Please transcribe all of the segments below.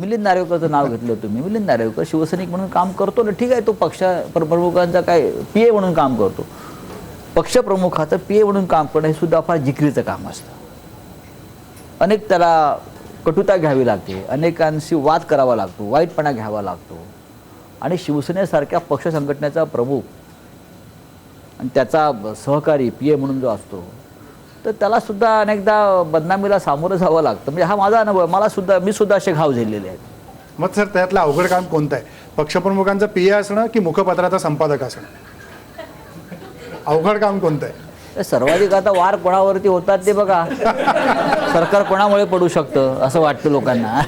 मिलिंद नार्वेकरचं नाव घेतलं तुम्ही. मिलिंद नार्वेकर शिवसैनिक म्हणून काम करतो ना ठीक आहे तो पक्ष प्र- प्रमुखांचा काय पी ए म्हणून काम करतो. पक्षप्रमुखाचं पी ए म्हणून काम करणं हे सुद्धा फार जिकरीचं काम असतं. अनेक त्याला कटुता घ्यावी लागते अनेकांशी वाद करावा लागतो वाईटपणा घ्यावा लागतो. आणि शिवसेनेसारख्या पक्ष संघटनेचा प्रमुख आणि त्याचा सहकारी पी ए म्हणून जो असतो तर त्याला सुद्धा अनेकदा बदनामीला सामोरं जावं लागतं. म्हणजे हा माझा अनुभव. मला सुद्धा मी सुद्धा असे घाव झेललेले आहेत. मग सर त्यातलं अवघड काम कोणतं आहे? पक्षप्रमुखांचं पी असणं की मुखपत्राचा संपादक असणं? अवघड काम कोणतं आहे? सर्वाधिक आता वार कोणावरती होतात ते बघा. सरकार कोणामुळे पडू शकतं असं वाटतं लोकांना.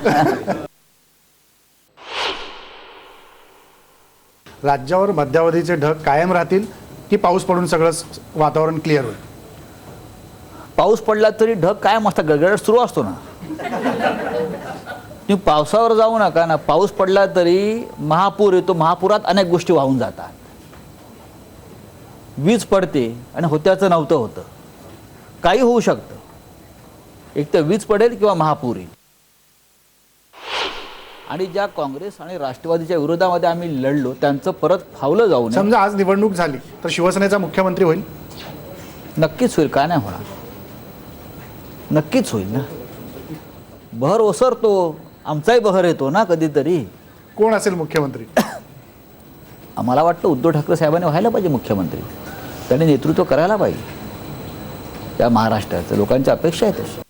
राज्यावर मध्यावधीचे ढग कायम राहतील की पाऊस पडून सगळं वातावरण क्लिअर होईल? पाऊस पडला तरी ढग कायम असतात गडगडाट सुरू असतो ना. तुम्ही पावसावर जाऊ नका ना. पाऊस पडला तरी महापूर येतो महापुरात अनेक गोष्टी वाहून जातात. वीज पडते आणि होत्याचं नव्हतं होतं. काही होऊ शकतं. एक तर वीज पडेल किंवा महापूर येईल. आणि ज्या काँग्रेस आणि राष्ट्रवादीच्या विरोधामध्ये आम्ही लढलो त्यांचं परत फावलं जाऊ नये. समजा आज निवडणूक झाली तर शिवसेनेचा मुख्यमंत्री होईल? नक्कीच होईल. का नाही होणार? नक्कीच होईल ना. बहर ओसरतो आमचाही बहर येतो ना कधीतरी. कोण असेल मुख्यमंत्री? आम्हाला वाटतं उद्धव ठाकरे साहेबांनी व्हायला पाहिजे मुख्यमंत्री. त्यांनी नेतृत्व करायला पाहिजे. त्या महाराष्ट्राचं लोकांच्या अपेक्षा आहेत तशी.